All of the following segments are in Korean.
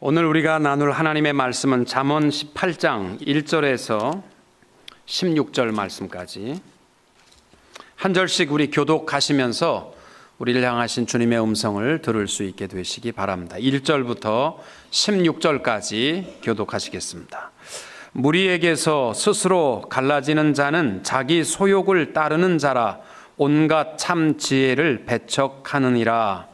오늘 우리가 나눌 하나님의 말씀은 잠언 18장 1절에서 16절 말씀까지 한 절씩 우리 교독하시면서 우리를 향하신 주님의 음성을 들을 수 있게 되시기 바랍니다. 1절부터 16절까지 교독하시겠습니다. 무리에게서 스스로 갈라지는 자는 자기 소욕을 따르는 자라 온갖 참 지혜를 배척하느니라.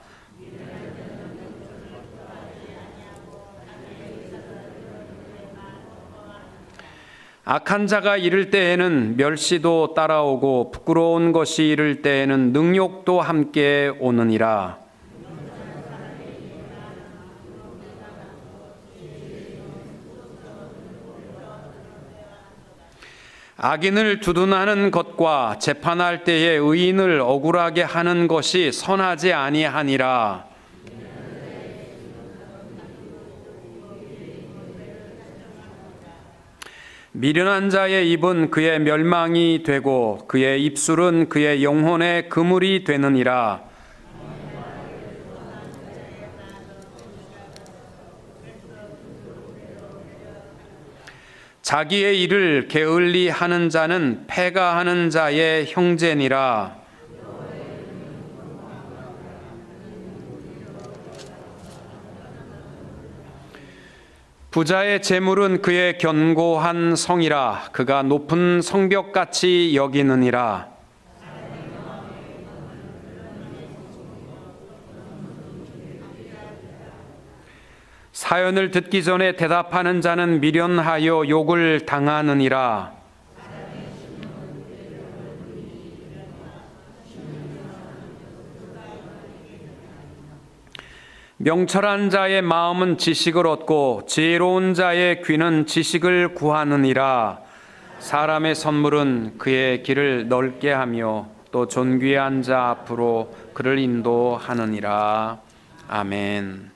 악한 자가 이를 때에는 멸시도 따라오고 부끄러운 것이 이를 때에는 능욕도 함께 오느니라. 악인을 두둔하는 것과 재판할 때에 의인을 억울하게 하는 것이 선하지 아니하니라. 미련한 자의 입은 그의 멸망이 되고 그의 입술은 그의 영혼의 그물이 되느니라. 자기의 일을 게을리 하는 자는 패가 하는 자의 형제니라. 부자의 재물은 그의 견고한 성이라 그가 높은 성벽같이 여기느니라. 사연을 듣기 전에 대답하는 자는 미련하여 욕을 당하느니라. 명철한 자의 마음은 지식을 얻고 지혜로운 자의 귀는 지식을 구하느니라. 사람의 선물은 그의 길을 넓게 하며 또 존귀한 자 앞으로 그를 인도하느니라. 아멘.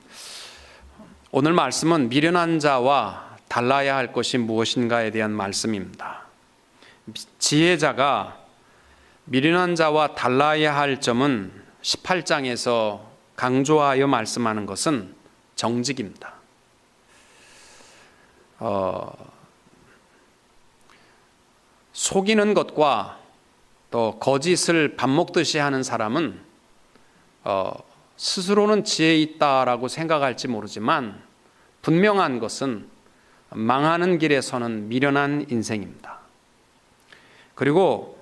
오늘 말씀은 미련한 자와 달라야 할 것이 무엇인가에 대한 말씀입니다. 지혜자가 미련한 자와 달라야 할 점은 18장에서 강조하여 말씀하는 것은 정직입니다. 어, 속이는 것과 또 거짓을 밥 먹듯이 하는 사람은 어, 스스로는 지혜 있다라고 생각할지 모르지만 분명한 것은 망하는 길에 서는 미련한 인생입니다. 그리고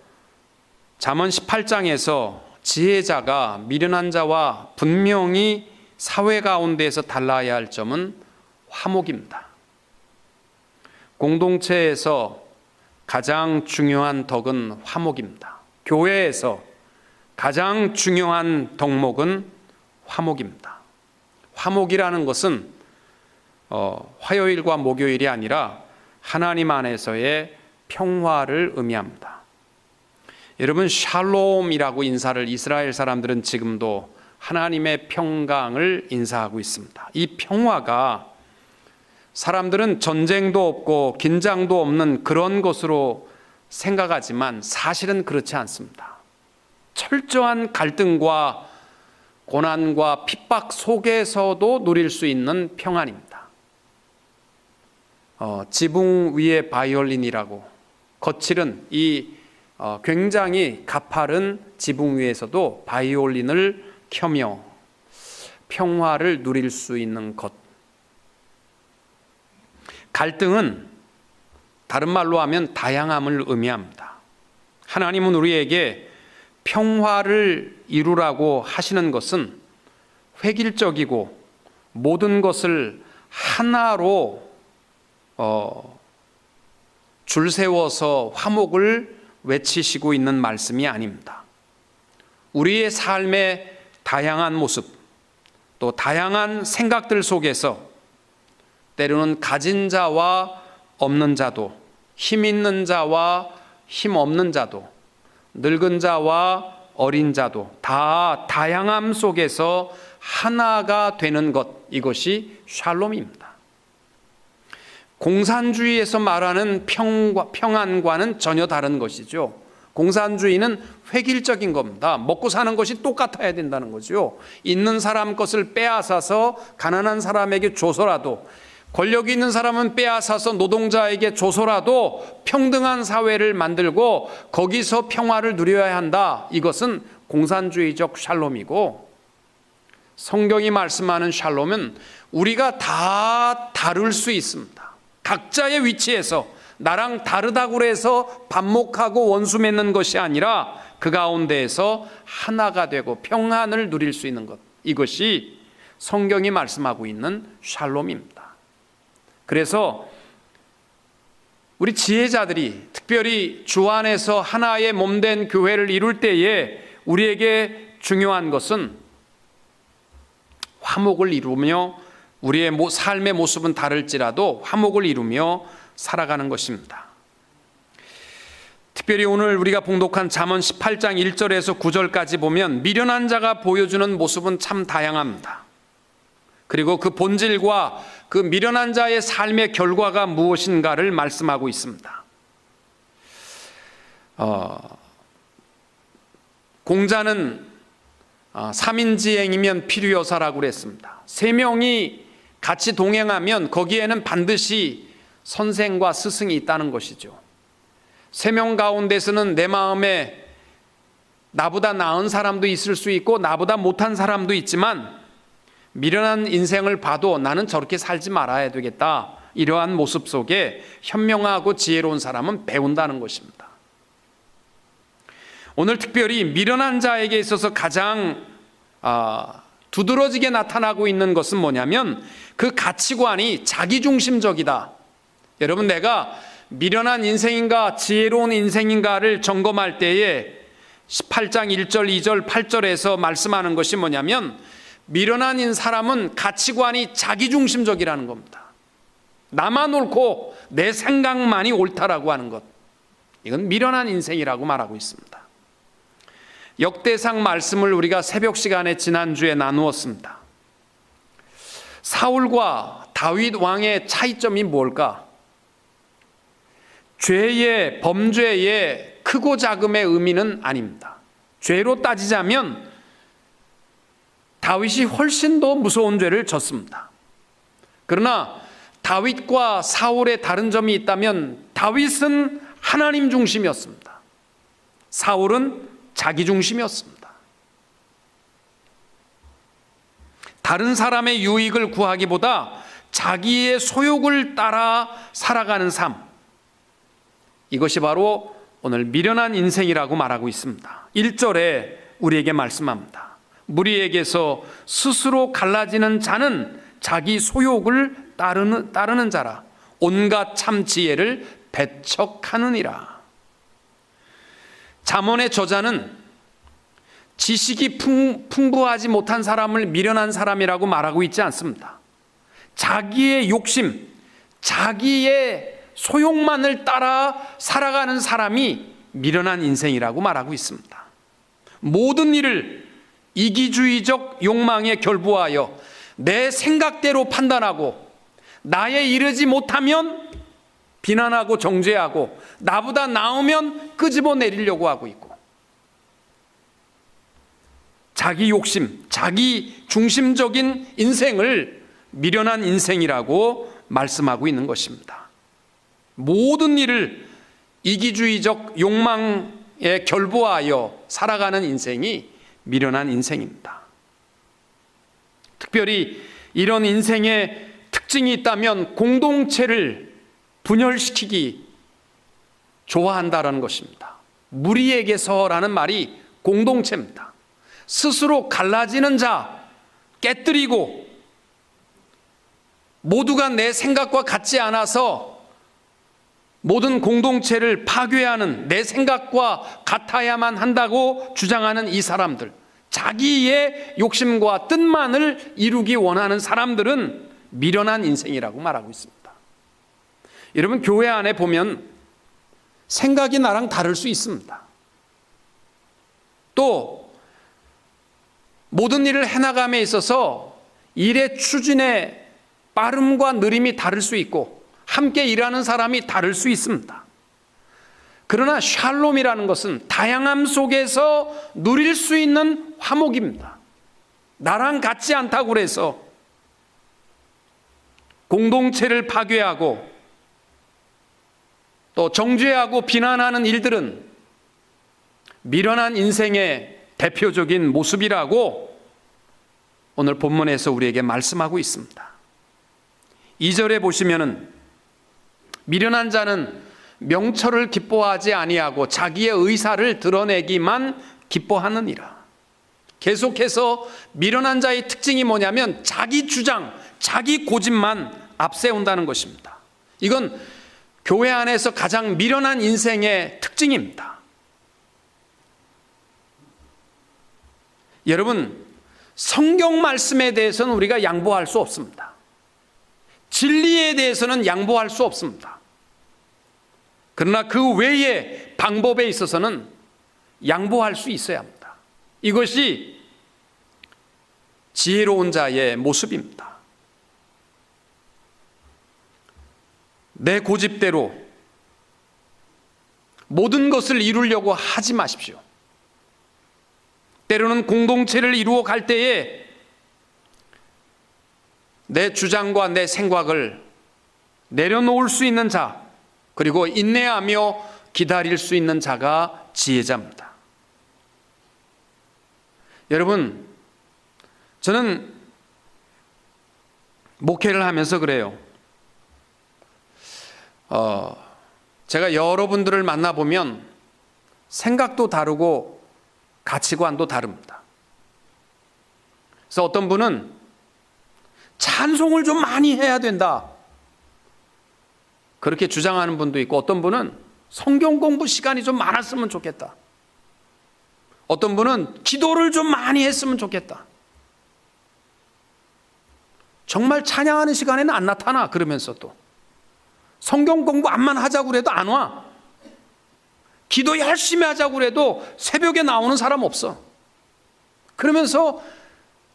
잠언 18장에서 지혜자가 미련한 자와 분명히 사회 가운데에서 달라야 할 점은 화목입니다. 공동체에서 가장 중요한 덕은 화목입니다. 교회에서 가장 중요한 덕목은 화목입니다. 화목이라는 것은 어, 화요일과 목요일이 아니라 하나님 안에서의 평화를 의미합니다. 여러분 샬롬이라고 인사를 이스라엘 사람들은 지금도 하나님의 평강을 인사하고 있습니다. 이 평화가 사람들은 전쟁도 없고 긴장도 없는 그런 것으로 생각하지만 사실은 그렇지 않습니다. 철저한 갈등과 고난과 핍박 속에서도 누릴 수 있는 평안입니다. 어, 지붕 위의 바이올린이라고 거칠은 이 어, 굉장히 가파른 지붕 위에서도 바이올린을 켜며 평화를 누릴 수 있는 것. 갈등은 다른 말로 하면 다양함을 의미합니다. 하나님은 우리에게 평화를 이루라고 하시는 것은 획일적이고 모든 것을 하나로 어, 줄 세워서 화목을 외치시고 있는 말씀이 아닙니다. 우리의 삶의 다양한 모습, 또 다양한 생각들 속에서 때로는 가진 자와 없는 자도, 힘 있는 자와 힘 없는 자도, 늙은 자와 어린 자도 다 다양함 속에서 하나가 되는 것, 이것이 샬롬입니다. 공산주의에서 말하는 평과, 평안과는 전혀 다른 것이죠. 공산주의는 획일적인 겁니다. 먹고 사는 것이 똑같아야 된다는 거죠. 있는 사람 것을 빼앗아서 가난한 사람에게 줘서라도 권력 있는 사람은 빼앗아서 노동자에게 줘서라도 평등한 사회를 만들고 거기서 평화를 누려야 한다. 이것은 공산주의적 샬롬이고 성경이 말씀하는 샬롬은 우리가 다 다룰 수 있습니다. 각자의 위치에서 나랑 다르다고 해서 반목하고 원수 맺는 것이 아니라 그 가운데에서 하나가 되고 평안을 누릴 수 있는 것. 이것이 성경이 말씀하고 있는 샬롬입니다. 그래서 우리 지혜자들이 특별히 주 안에서 하나의 몸된 교회를 이룰 때에 우리에게 중요한 것은 화목을 이루며 우리의 삶의 모습은 다를지라도 화목을 이루며 살아가는 것입니다. 특별히 오늘 우리가 봉독한 잠언 18장 1절에서 9절까지 보면 미련한 자가 보여주는 모습은 참 다양합니다. 그리고 그 본질과 그 미련한 자의 삶의 결과가 무엇인가를 말씀하고 있습니다. 어, 공자는 어, 3인지행이면 필요여사라고 그랬습니다. 세 명이 같이 동행하면 거기에는 반드시 선생과 스승이 있다는 것이죠. 세 명 가운데서는 내 마음에 나보다 나은 사람도 있을 수 있고 나보다 못한 사람도 있지만 미련한 인생을 봐도 나는 저렇게 살지 말아야 되겠다. 이러한 모습 속에 현명하고 지혜로운 사람은 배운다는 것입니다. 오늘 특별히 미련한 자에게 있어서 가장 아, 두드러지게 나타나고 있는 것은 뭐냐면 그 가치관이 자기중심적이다. 여러분, 내가 미련한 인생인가 지혜로운 인생인가를 점검할 때에 18장 1절, 2절, 8절에서 말씀하는 것이 뭐냐면 미련한 사람은 가치관이 자기중심적이라는 겁니다. 나만 옳고 내 생각만이 옳다라고 하는 것. 이건 미련한 인생이라고 말하고 있습니다. 역대상 말씀을 우리가 새벽 시간에 지난주에 나누었습니다. 사울과 다윗 왕의 차이점이 뭘까? 죄의 범죄의 크고 작음의 의미는 아닙니다. 죄로 따지자면 다윗이 훨씬 더 무서운 죄를 졌습니다. 그러나 다윗과 사울의 다른 점이 있다면 다윗은 하나님 중심이었습니다. 사울은 자기 중심이었습니다. 다른 사람의 유익을 구하기보다 자기의 소욕을 따라 살아가는 삶. 이것이 바로 오늘 미련한 인생이라고 말하고 있습니다. 1절에 우리에게 말씀합니다. 무리에게서 스스로 갈라지는 자는 자기 소욕을 따르는, 따르는 자라. 온갖 참 지혜를 배척하느니라. 잠언의 저자는 지식이 풍, 풍부하지 못한 사람을 미련한 사람이라고 말하고 있지 않습니다. 자기의 욕심, 자기의 소욕만을 따라 살아가는 사람이 미련한 인생이라고 말하고 있습니다. 모든 일을 이기주의적 욕망에 결부하여 내 생각대로 판단하고 나에 이르지 못하면 비난하고 정죄하고 나보다 나으면 끄집어 내리려고 하고 있고 자기 욕심, 자기 중심적인 인생을 미련한 인생이라고 말씀하고 있는 것입니다. 모든 일을 이기주의적 욕망에 결부하여 살아가는 인생이 미련한 인생입니다. 특별히 이런 인생의 특징이 있다면 공동체를 분열시키기 좋아한다라는 것입니다. 무리에게서라는 말이 공동체입니다. 스스로 갈라지는 자, 깨뜨리고 모두가 내 생각과 같지 않아서 모든 공동체를 파괴하는 내 생각과 같아야만 한다고 주장하는 이 사람들, 자기의 욕심과 뜻만을 이루기 원하는 사람들은 미련한 인생이라고 말하고 있습니다. 여러분, 교회 안에 보면 생각이 나랑 다를 수 있습니다. 또, 모든 일을 해나감에 있어서 일의 추진의 빠름과 느림이 다를 수 있고, 함께 일하는 사람이 다를 수 있습니다. 그러나 샬롬이라는 것은 다양함 속에서 누릴 수 있는 화목입니다. 나랑 같지 않다고 그래서 공동체를 파괴하고 또 정죄하고 비난하는 일들은 미련한 인생의 대표적인 모습이라고 오늘 본문에서 우리에게 말씀하고 있습니다. 2절에 보시면은 미련한 자는 명철을 기뻐하지 아니하고 자기의 의사를 드러내기만 기뻐하느니라. 계속해서 미련한 자의 특징이 뭐냐면 자기 주장, 자기 고집만 앞세운다는 것입니다. 이건 교회 안에서 가장 미련한 인생의 특징입니다. 여러분, 성경 말씀에 대해서는 우리가 양보할 수 없습니다. 진리에 대해서는 양보할 수 없습니다. 그러나 그 외의 방법에 있어서는 양보할 수 있어야 합니다. 이것이 지혜로운 자의 모습입니다. 내 고집대로 모든 것을 이루려고 하지 마십시오. 때로는 공동체를 이루어 갈 때에 내 주장과 내 생각을 내려놓을 수 있는 자, 그리고 인내하며 기다릴 수 있는 자가 지혜자입니다. 여러분, 저는 목회를 하면서 그래요. 어, 제가 여러분들을 만나보면 생각도 다르고 가치관도 다릅니다. 그래서 어떤 분은 찬송을 좀 많이 해야 된다. 그렇게 주장하는 분도 있고 어떤 분은 성경 공부 시간이 좀 많았으면 좋겠다. 어떤 분은 기도를 좀 많이 했으면 좋겠다. 정말 찬양하는 시간에는 안 나타나 그러면서 또 성경 공부 안만 하자고 그래도 안 와. 기도 열심히 하자고 그래도 새벽에 나오는 사람 없어. 그러면서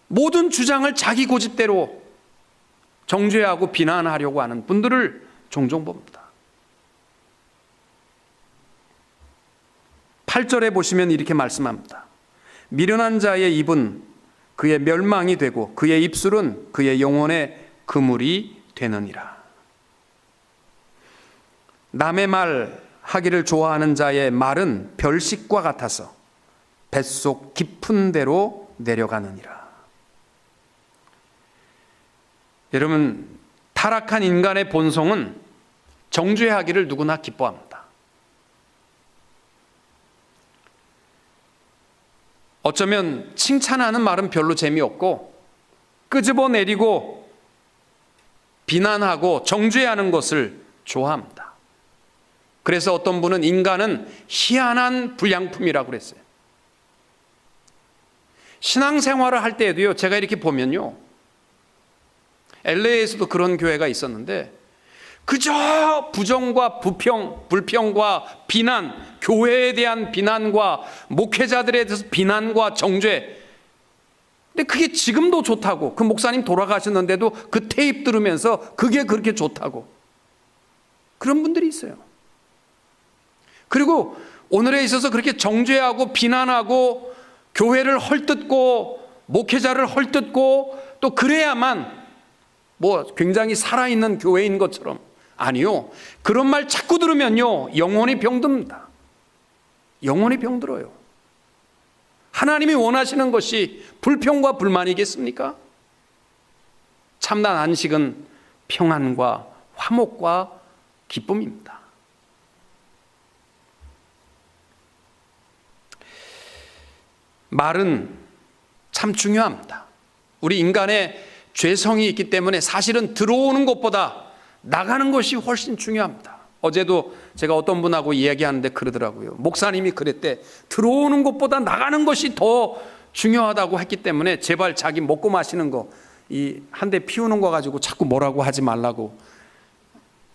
모든 주장을 자기 고집대로 정죄하고 비난하려고 하는 분들을 종종 봅니다. 8절에 보시면 이렇게 말씀합니다. 미련한 자의 입은 그의 멸망이 되고 그의 입술은 그의 영혼의 그물이 되느니라. 남의 말 하기를 좋아하는 자의 말은 별식과 같아서 뱃속 깊은 데로 내려가느니라. 여러분, 타락한 인간의 본성은 정죄하기를 누구나 기뻐합니다. 어쩌면 칭찬하는 말은 별로 재미없고 끄집어 내리고 비난하고 정죄하는 것을 좋아합니다. 그래서 어떤 분은 인간은 희한한 불량품이라고 그랬어요. 신앙생활을 할 때에도요, 제가 이렇게 보면요, LA에서도 그런 교회가 있었는데 그저 부정과 부평, 불평과 비난, 교회에 대한 비난과 목회자들에 대해서 비난과 정죄. 근데 그게 지금도 좋다고. 그 목사님 돌아가셨는데도 그 테이프 들으면서 그게 그렇게 좋다고. 그런 분들이 있어요. 그리고 오늘에 있어서 그렇게 정죄하고 비난하고 교회를 헐뜯고 목회자를 헐뜯고 또 그래야만 뭐 굉장히 살아있는 교회인 것처럼 아니요. 그런 말 자꾸 들으면요. 영혼이 병듭니다. 영혼이 병들어요. 하나님이 원하시는 것이 불평과 불만이겠습니까? 참난 안식은 평안과 화목과 기쁨입니다. 말은 참 중요합니다. 우리 인간의 죄성이 있기 때문에 사실은 들어오는 것보다 나가는 것이 훨씬 중요합니다. 어제도 제가 어떤 분하고 이야기하는데 그러더라고요. 목사님이 그랬대. 들어오는 것보다 나가는 것이 더 중요하다고 했기 때문에 제발 자기 먹고 마시는 거, 이 한 대 피우는 거 가지고 자꾸 뭐라고 하지 말라고.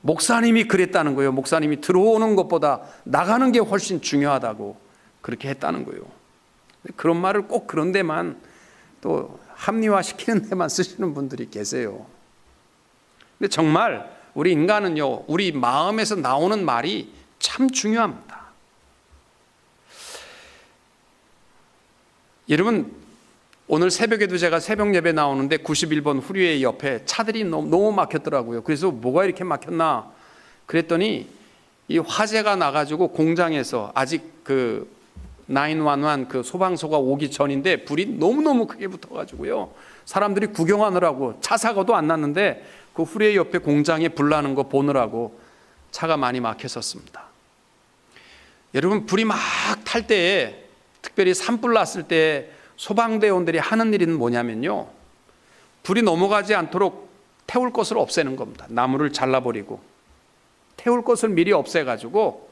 목사님이 그랬다는 거예요. 목사님이 들어오는 것보다 나가는 게 훨씬 중요하다고 그렇게 했다는 거예요. 그런 말을 꼭 그런 데만 또 합리화시키는 데만 쓰시는 분들이 계세요. 근데 정말 우리 인간은요, 우리 마음에서 나오는 말이 참 중요합니다. 여러분, 오늘 새벽에도 제가 새벽 예배 나오는데 91번 후리의 옆에 차들이 너무, 너무 막혔더라고요. 그래서 뭐가 이렇게 막혔나? 그랬더니 이 화재가 나가지고 공장에서 아직 그 911 그 소방서가 오기 전인데 불이 너무너무 크게 붙어가지고요. 사람들이 구경하느라고 차 사고도 안 났는데 그 후리의 옆에 공장에 불 나는 거 보느라고 차가 많이 막혔었습니다. 여러분 불이 막 탈 때에 특별히 산불 났을 때 소방대원들이 하는 일은 뭐냐면요. 불이 넘어가지 않도록 태울 것을 없애는 겁니다. 나무를 잘라버리고 태울 것을 미리 없애가지고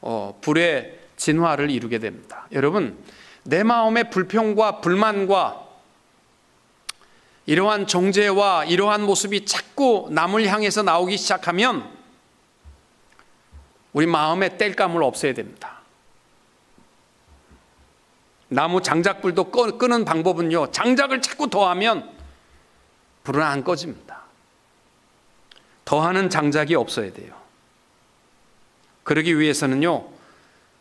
어, 불의 진화를 이루게 됩니다. 여러분 내 마음의 불평과 불만과 이러한 정죄와 이러한 모습이 자꾸 남을 향해서 나오기 시작하면 우리 마음의 땔감을 없애야 됩니다. 나무 장작불도 꺼- 끄는 방법은요. 장작을 자꾸 더하면 불은 안 꺼집니다. 더하는 장작이 없어야 돼요. 그러기 위해서는요.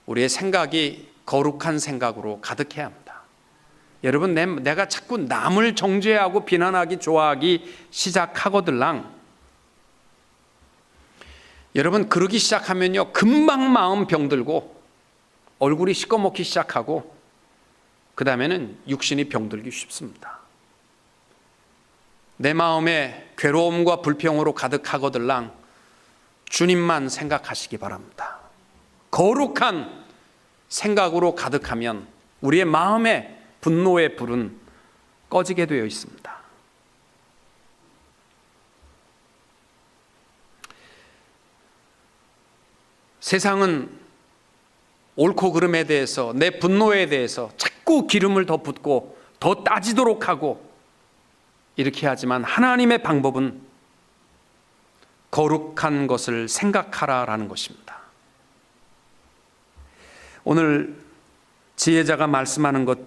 우리의 생각이 거룩한 생각으로 가득해야 합니다. 여러분 내, 내가 자꾸 남을 정죄하고 비난하기 좋아하기 시작하거들랑 여러분 그러기 시작하면요 금방 마음 병들고 얼굴이 시꺼멓기 시작하고 그 다음에는 육신이 병들기 쉽습니다. 내 마음에 괴로움과 불평으로 가득하거들랑 주님만 생각하시기 바랍니다. 거룩한 생각으로 가득하면 우리의 마음에 분노의 불은 꺼지게 되어 있습니다. 세상은 옳고 그름에 대해서 내 분노에 대해서 자꾸 기름을 더 붓고 더 따지도록 하고 이렇게 하지만 하나님의 방법은 거룩한 것을 생각하라라는 것입니다. 오늘 지혜자가 말씀하는 것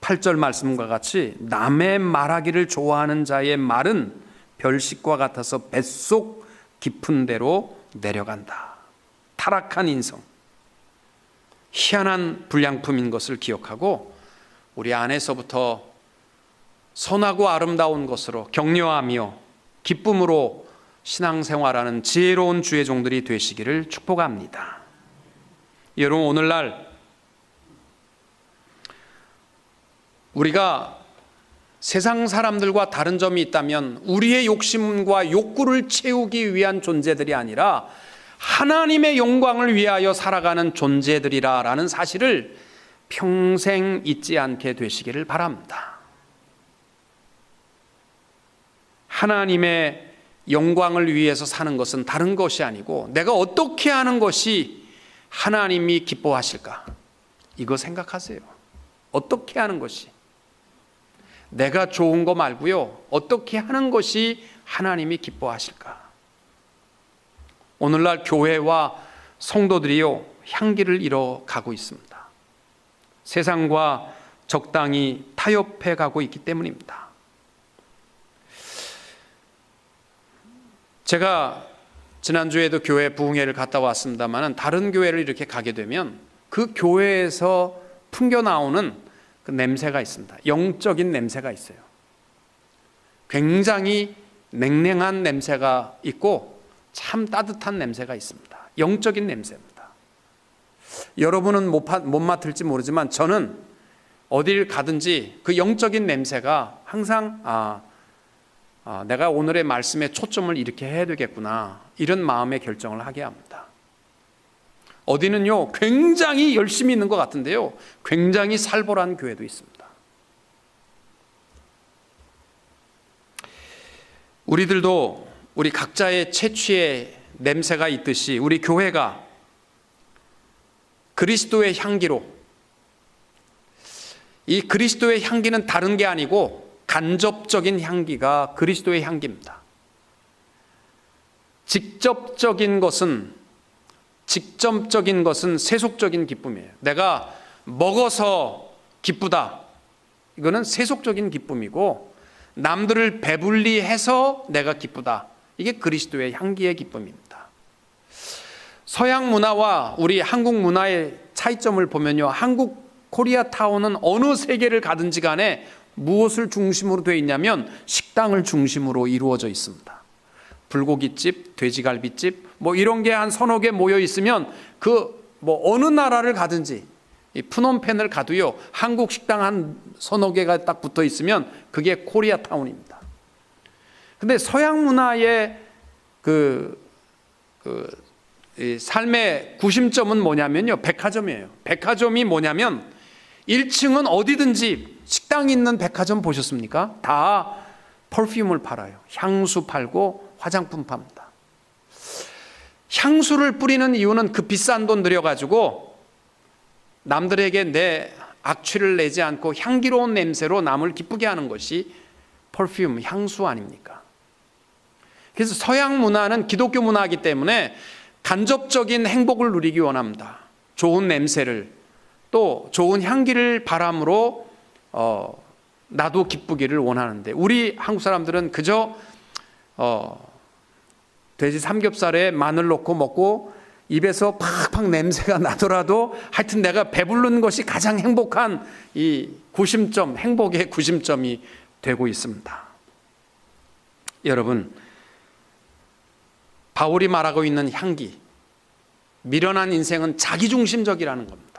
8절 말씀과 같이 남의 말하기를 좋아하는 자의 말은 별식과 같아서 뱃속 깊은 데로 내려간다. 타락한 인성, 희한한 불량품인 것을 기억하고 우리 안에서부터 선하고 아름다운 것으로 격려하며 기쁨으로 신앙생활하는 지혜로운 주의 종들이 되시기를 축복합니다. 여러분 오늘날 우리가 세상 사람들과 다른 점이 있다면 우리의 욕심과 욕구를 채우기 위한 존재들이 아니라 하나님의 영광을 위하여 살아가는 존재들이라라는 사실을 평생 잊지 않게 되시기를 바랍니다. 하나님의 영광을 위해서 사는 것은 다른 것이 아니고 내가 어떻게 하는 것이 하나님이 기뻐하실까? 이거 생각하세요. 어떻게 하는 것이 내가 좋은 거 말고요. 어떻게 하는 것이 하나님이 기뻐하실까? 오늘날 교회와 성도들이요 향기를 잃어 가고 있습니다. 세상과 적당히 타협해 가고 있기 때문입니다. 제가 지난주에도 교회 부흥회를 갔다 왔습니다만 다른 교회를 이렇게 가게 되면 그 교회에서 풍겨 나오는 그 냄새가 있습니다. 영적인 냄새가 있어요. 굉장히 냉랭한 냄새가 있고 참 따뜻한 냄새가 있습니다. 영적인 냄새입니다. 여러분은 못, 못 맡을지 모르지만 저는 어딜 가든지 그 영적인 냄새가 항상 아, 아, 내가 오늘의 말씀에 초점을 이렇게 해야 되겠구나 이런 마음의 결정을 하게 합니다. 어디는요 굉장히 열심히 있는 것 같은데요 굉장히 살벌한 교회도 있습니다. 우리들도 우리 각자의 채취의 냄새가 있듯이 우리 교회가 그리스도의 향기로 이 그리스도의 향기는 다른 게 아니고 간접적인 향기가 그리스도의 향기입니다. 직접적인 것은 직접적인 것은 세속적인 기쁨이에요. 내가 먹어서 기쁘다. 이거는 세속적인 기쁨이고 남들을 배불리 해서 내가 기쁘다. 이게 그리스도의 향기의 기쁨입니다. 서양 문화와 우리 한국 문화의 차이점을 보면요. 한국 코리아 타운은 어느 세계를 가든지 간에 무엇을 중심으로 되어 있냐면 식당을 중심으로 이루어져 있습니다. 불고기집, 돼지갈비집 뭐 이런 게 한 서너 개 모여 있으면 그 뭐 어느 나라를 가든지 이 프놈펜을 가도요 한국 식당 한 서너 개가 딱 붙어 있으면 그게 코리아 타운입니다. 근데 서양 문화의 그, 그이 삶의 구심점은 뭐냐면요 백화점이에요. 백화점이 뭐냐면 1층은 어디든지 식당 있는 백화점 보셨습니까? 다 펄퓸을 팔아요. 향수 팔고 화장품 팝니다. 향수를 뿌리는 이유는 그 비싼 돈 들여가지고 남들에게 내 악취를 내지 않고 향기로운 냄새로 남을 기쁘게 하는 것이 펄퓸, 향수 아닙니까? 그래서 서양 문화는 기독교 문화이기 때문에 간접적인 행복을 누리기 원합니다. 좋은 냄새를 또 좋은 향기를 바람으로 어, 나도 기쁘기를 원하는데 우리 한국 사람들은 그저 어, 돼지 삼겹살에 마늘 넣고 먹고 입에서 팍팍 냄새가 나더라도 하여튼 내가 배부른 것이 가장 행복한 이 구심점, 행복의 구심점이 되고 있습니다. 여러분, 바울이 말하고 있는 향기, 미련한 인생은 자기중심적이라는 겁니다.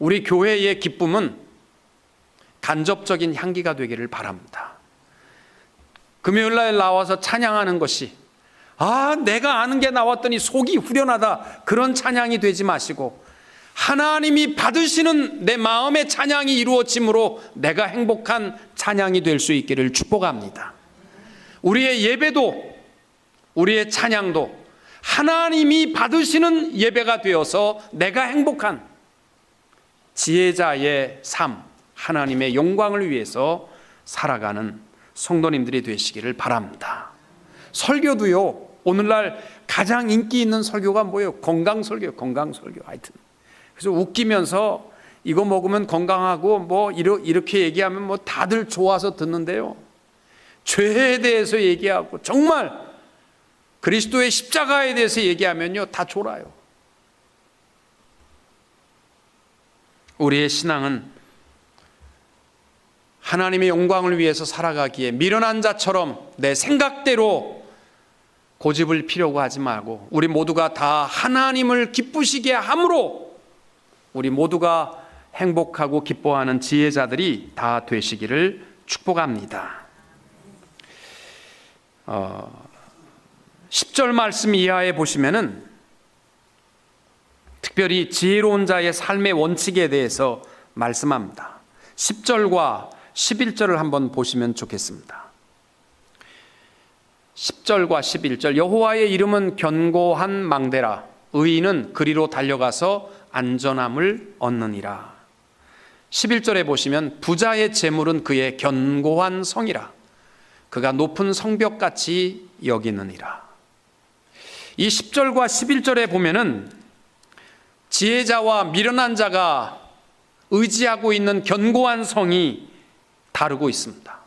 우리 교회의 기쁨은 간접적인 향기가 되기를 바랍니다. 금요일 날 나와서 찬양하는 것이 아, 내가 아는 게 나왔더니 속이 후련하다. 그런 찬양이 되지 마시고 하나님이 받으시는 내 마음의 찬양이 이루어짐으로 내가 행복한 찬양이 될 수 있기를 축복합니다. 우리의 예배도 우리의 찬양도 하나님이 받으시는 예배가 되어서 내가 행복한 지혜자의 삶, 하나님의 영광을 위해서 살아가는 성도님들이 되시기를 바랍니다. 설교도요, 오늘날 가장 인기 있는 설교가 뭐예요? 건강 설교, 건강 설교. 하여튼. 그래서 웃기면서 이거 먹으면 건강하고 뭐 이렇게 얘기하면 뭐 다들 좋아서 듣는데요. 죄에 대해서 얘기하고 정말 그리스도의 십자가에 대해서 얘기하면요. 다 졸아요. 우리의 신앙은 하나님의 영광을 위해서 살아가기에 미련한 자처럼 내 생각대로 고집을 피려고 하지 말고 우리 모두가 다 하나님을 기쁘시게 함으로 우리 모두가 행복하고 기뻐하는 지혜자들이 다 되시기를 축복합니다. 어, 10절 말씀 이하에 보시면은 특별히 지혜로운 자의 삶의 원칙에 대해서 말씀합니다. 10절과 11절을 한번 보시면 좋겠습니다. 10절과 11절 여호와의 이름은 견고한 망대라 의인은 그리로 달려가서 안전함을 얻느니라. 11절에 보시면 부자의 재물은 그의 견고한 성이라 그가 높은 성벽같이 여기느니라. 이 10절과 11절에 보면은 지혜자와 미련한 자가 의지하고 있는 견고한 성이 다르고 있습니다.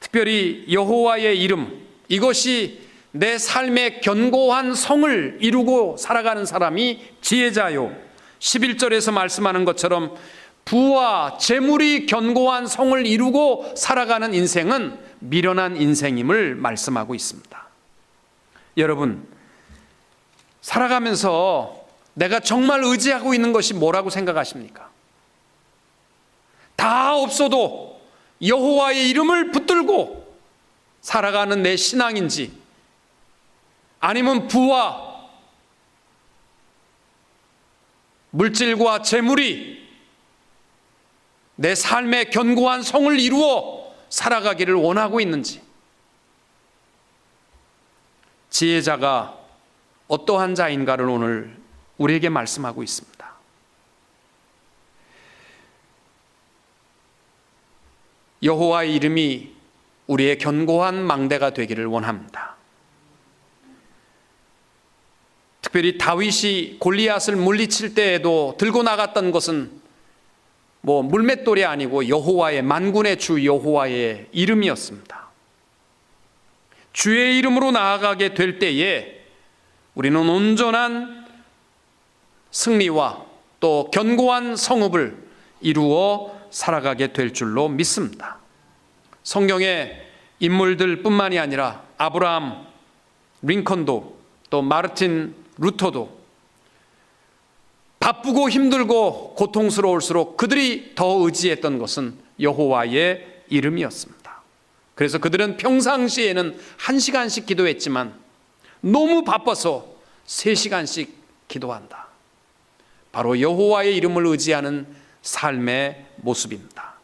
특별히 여호와의 이름 이것이 내 삶의 견고한 성을 이루고 살아가는 사람이 지혜자요. 11절에서 말씀하는 것처럼 부와 재물이 견고한 성을 이루고 살아가는 인생은 미련한 인생임을 말씀하고 있습니다. 여러분, 살아가면서 내가 정말 의지하고 있는 것이 뭐라고 생각하십니까? 다 없어도 여호와의 이름을 붙들고 살아가는 내 신앙인지 아니면 부와 물질과 재물이 내 삶의 견고한 성을 이루어 살아가기를 원하고 있는지 지혜자가 어떠한 자인가를 오늘 우리에게 말씀하고 있습니다. 여호와의 이름이 우리의 견고한 망대가 되기를 원합니다. 특별히 다윗이 골리앗을 물리칠 때에도 들고 나갔던 것은 뭐 물맷돌이 아니고 여호와의 만군의 주 여호와의 이름이었습니다. 주의 이름으로 나아가게 될 때에 우리는 온전한 승리와 또 견고한 성읍을 이루어 살아가게 될 줄로 믿습니다. 성경의 인물들뿐만이 아니라 아브라함, 링컨도 또 마르틴 루터도 바쁘고 힘들고 고통스러울수록 그들이 더 의지했던 것은 여호와의 이름이었습니다. 그래서 그들은 평상시에는 한 시간씩 기도했지만 너무 바빠서 세 시간씩 기도한다. 바로 여호와의 이름을 의지하는 삶의 모습입니다.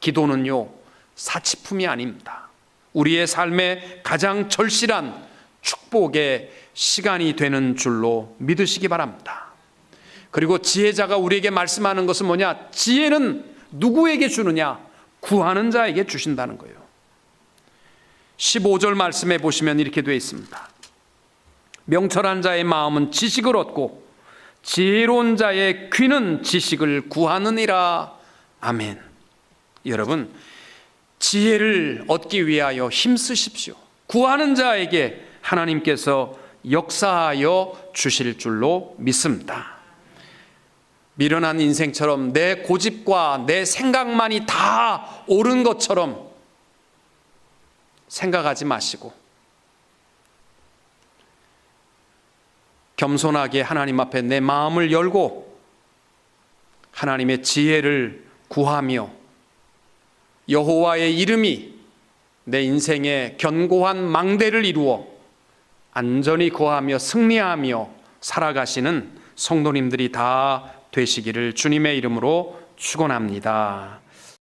기도는요 사치품이 아닙니다. 우리의 삶의 가장 절실한 축복의 시간이 되는 줄로 믿으시기 바랍니다. 그리고 지혜자가 우리에게 말씀하는 것은 뭐냐? 지혜는 누구에게 주느냐? 구하는 자에게 주신다는 거예요. 15절 말씀에 보시면 이렇게 되어 있습니다. 명철한 자의 마음은 지식을 얻고 지혜로운 자의 귀는 지식을 구하느니라. 아멘. 여러분, 지혜를 얻기 위하여 힘쓰십시오. 구하는 자에게 하나님께서 역사하여 주실 줄로 믿습니다. 미련한 인생처럼 내 고집과 내 생각만이 다 옳은 것처럼 생각하지 마시고 겸손하게 하나님 앞에 내 마음을 열고 하나님의 지혜를 구하며 여호와의 이름이 내 인생의 견고한 망대를 이루어 안전히 구하며 승리하며 살아가시는 성도님들이 다 되시기를 주님의 이름으로 축원합니다.